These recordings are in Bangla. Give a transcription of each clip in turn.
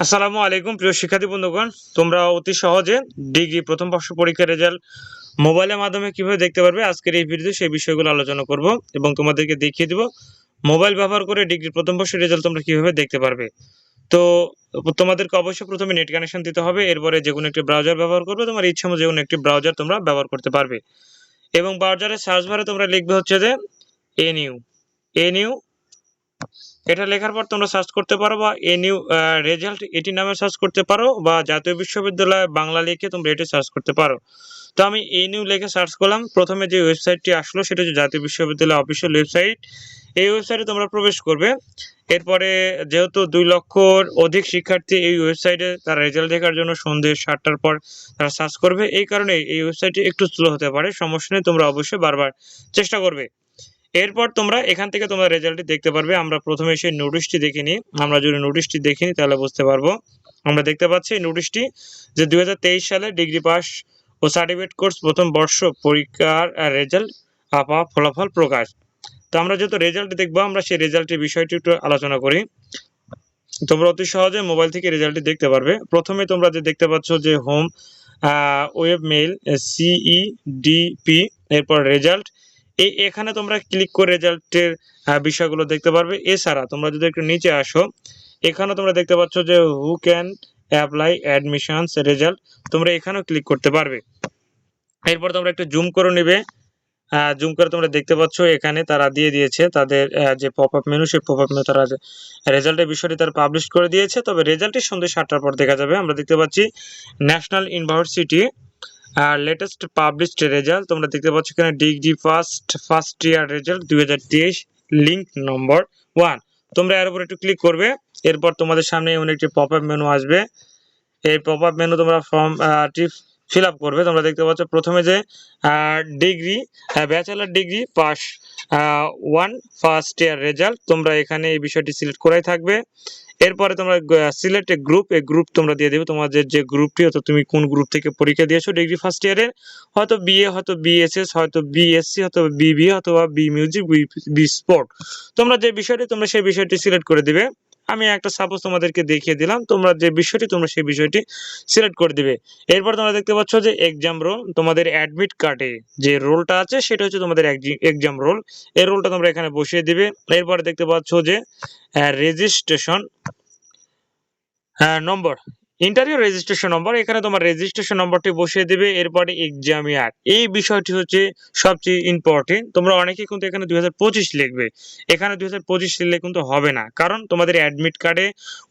আসসালামু আলাইকুম, প্রিয় শিক্ষার্থী বন্ধুগণ। তোমরা অতি সহজে ডিগ্রি প্রথম বর্ষ পরীক্ষার রেজাল্ট মোবাইলের মাধ্যমে কীভাবে দেখতে পারবে, আজকের এই ভিডিওতে সেই বিষয়গুলো আলোচনা করব এবং তোমাদেরকে দেখিয়ে দিব মোবাইল ব্যবহার করে ডিগ্রি প্রথম বর্ষের রেজাল্ট তোমরা কীভাবে দেখতে পারবে। তো, তোমাদেরকে অবশ্যই প্রথমে নেট কানেকশন দিতে হবে, এরপরে যে কোনো একটি ব্রাউজার ব্যবহার করবে, তোমার ইচ্ছা মতো যে কোনো একটি ব্রাউজার তোমরা ব্যবহার করতে পারবে। এবং ব্রাউজারের সার্চ বারে তোমরা লিখবে হচ্ছে যে এনইউ এনইউ এটা লেখার পর তোমরা সার্চ করতে পারো বা এ নিউ রেজাল্ট এটি নামে সার্চ করতে পারো বা জাতীয় বিশ্ববিদ্যালয় বাংলা লিখে তোমরা এটি সার্চ করতে পারো। তো আমি এ নিউ লিখে সার্চ করলাম। প্রথমে যে ওয়েবসাইটটি আসলো সেটা হচ্ছে জাতীয় বিশ্ববিদ্যালয় অফিসিয়াল ওয়েবসাইট এই ওয়েবসাইটে তোমরা প্রবেশ করবে। এরপরে যেহেতু দুই লক্ষর অধিক শিক্ষার্থী এই ওয়েবসাইটে তারা রেজাল্ট দেখার জন্য সন্ধে সাতটার পর তারা সার্চ করবে। এই কারণে এই ওয়েবসাইটটি একটু স্লো হতে পারে। সমস্যা নেই, তোমরা অবশ্যই বারবার চেষ্টা করবে। এরপর তোমরা এখান থেকে তোমরা রেজাল্টটি দেখতে পারবে। আমরা প্রথমে সেই নোটিশটি দেখে নিই। আমরা যদি নোটিশটি দেখে নিই, তাহলে বুঝতে পারব। আমরা দেখতে পাচ্ছি নোটিশটি যে দু হাজার তেইশ সালে ডিগ্রি পাস ও সার্টিফিকেট কোর্স প্রথম বর্ষ পরীক্ষার রেজাল্ট আপা ফলাফল প্রকাশ। তো আমরা যেহেতু রেজাল্ট দেখব, আমরা সেই রেজাল্টের বিষয়টি একটু আলোচনা করি। তোমরা অতি সহজে মোবাইল থেকে রেজাল্টটি দেখতে পারবে। প্রথমে তোমরা যে দেখতে পাচ্ছ যে home web mail CE DP এরপর রেজাল্ট এখানে তোমরা ক্লিক করে রেজাল্টের বিষয়গুলো দেখতে পারবে। এছাড়া তোমরা যদি একটু নিচে আসো এখানে তোমরা দেখতে পাচ্ছ যে who can apply admissions result তোমরা এখানেও ক্লিক করতে পারবে। এরপর তোমরা একটু জুম করে নেবে। জুম করে তোমরা দেখতে পাচ্ছ এখানে তারা দিয়ে দিয়েছে তাদের যে পপ আপ মেনু সেই পপ আপ মেনু তারা রেজাল্টের বিষয়টি তারা পাবলিশ করে দিয়েছে। তবে রেজাল্টের সন্ধ্যে সাতটার পর দেখা যাবে। আমরা দেখতে পাচ্ছি ন্যাশনাল ইউনিভার্সিটি আর লেটেস্ট পাবলিশড রেজাল্ট তোমরা দেখতে পাচ্ছ এখানে degree first first year result দুই হাজার তেইশ লিঙ্ক নম্বর ওয়ান তোমরা এর উপর একটু ক্লিক করবে, এরপর তোমাদের সামনে এমন একটি পপ আপ মেনু আসবে। এই পপ আপ মেনু তোমরা ফর্মটি ফিল আপ করবে। তোমরা দেখতে পাচ্ছ প্রথমে যে degree bachelor degree pass one first year result তোমরা এখানে এই বিষয়টি সিলেক্ট করাই থাকবে। এরপরে তোমরা সিলেক্ট এ গ্রুপ এই গ্রুপ তোমরা দিয়ে দেবে। তোমাদের যে গ্রুপটি হয়তো তুমি কোন গ্রুপ থেকে পরীক্ষা দিয়েছ ডিগ্রি ফার্স্ট ইয়ারের হয়তো বিএ হয়তো বিএসএস হয়তো বিএসসি হয়তো বিবি অথবা বি মিউজিক বি স্পোর্ট তোমরা যে বিষয়টি, তোমরা সেই বিষয়টি সিলেক্ট করে দিবে। আমি একটা সাপোজ তোমাদেরকে দেখিয়ে দিলাম, তোমরা যে বিষয়টি, তোমরা সেই বিষয়টি সিলেক্ট করে দিবে। এরপর তোমরা দেখতে পাচ্ছ যে এক্সাম রোল তোমাদের অ্যাডমিট কার্ডে যে রোলটা আছে, সেটা হচ্ছে তোমাদের এক্সাম রোল এই রোলটা তোমরা এখানে বসিয়ে দিবে। এরপর দেখতে পাচ্ছ যে registration number interview registration number এখানে তোমার রেজিস্ট্রেশন নম্বরটি বসিয়ে দেবে, এরপরে এক্সাম ইয়ার এই বিষয়টি হচ্ছে সবচেয়ে ইম্পর্টেন্ট তোমরা অনেকেই কিন্তু এখানে দুই হাজার পঁচিশ লিখবে। এখানে দুই হাজার পঁচিশ লিখলে কিন্তু হবে না। কারণ তোমাদের অ্যাডমিট কার্ডে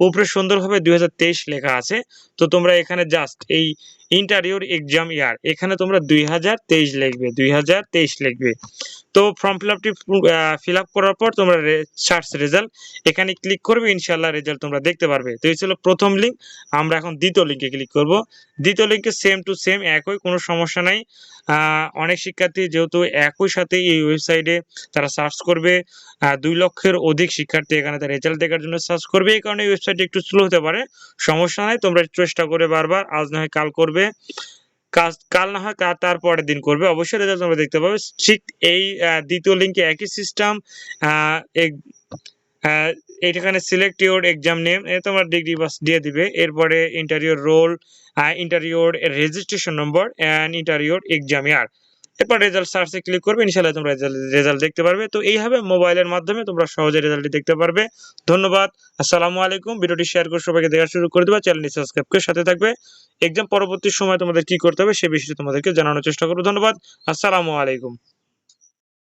উপরে সুন্দরভাবে দুই হাজার তেইশ লেখা আছে। তো তোমরা এখানে জাস্ট এই ইন্টারভিউর এক্সাম ইয়ার এখানে তোমরা দুই হাজার তেইশ লিখবে, দুই হাজার তেইশ লিখবে। তো ফর্ম ফিল আপটি ফিল আপ করার পর তোমরা সার্চ রেজাল্ট এখানে ক্লিক করবে ইনশাল্লাহ রেজাল্ট তোমরা দেখতে পারবে। তো এই ছিল প্রথম লিঙ্ক আমরা এখন দ্বিতীয় লিঙ্কে ক্লিক করব। দ্বিতীয় লিঙ্কে সেম টু সেম একই, কোনো সমস্যা নাই। অনেক শিক্ষার্থী যেহেতু একই সাথে এই ওয়েবসাইটে তারা সার্চ করবে দুই লক্ষের অধিক শিক্ষার্থী এখানে তার রেজাল্ট দেখার জন্য সার্চ করবে। এই কারণে ওয়েবসাইটটি একটু স্লো হতে পারে। সমস্যা নাই, তোমরা চেষ্টা করে বারবার। আজ না হয় কাল করবে। কাজ কাল না হয় তার পরের দিন করবে। অবশ্যই রেজাল্ট তোমরা দেখতে পাবে। ঠিক এই দ্বিতীয় লিঙ্কে একই সিস্টেম এইখানে সিলেক্ট ইউর এক্সাম নেম এ তোমার ডিগ্রি বাস দিয়ে দিবে। এরপরে ইন্টারভিউর রোল ইন্টারভিউর রেজিস্ট্রেশন নম্বর অ্যান্ড ইন্টারভিউর এক্সাম ইয়ার এরপর রেজাল্ট সার্চে ক্লিক করবে, ইনশাআল্লাহ তোমরা রেজাল্ট দেখতে পারবে। তো এইভাবে মোবাইলের মাধ্যমে তোমরা সহজে রেজাল্টটি দেখতে পারবে। ধন্যবাদ, আসসালামু আলাইকুম। ভিডিওটি শেয়ার করে সবাইকে দেখা শুরু করে দেবা। চ্যানেলটি সাবস্ক্রাইব করে সাথে থাকবে। এক্সাম পরবর্তী সময় তোমাদের কি করতে হবে, সে বিষয়ে তোমাদেরকে জানানোর চেষ্টা করব। ধন্যবাদ, আসসালামু আলাইকুম।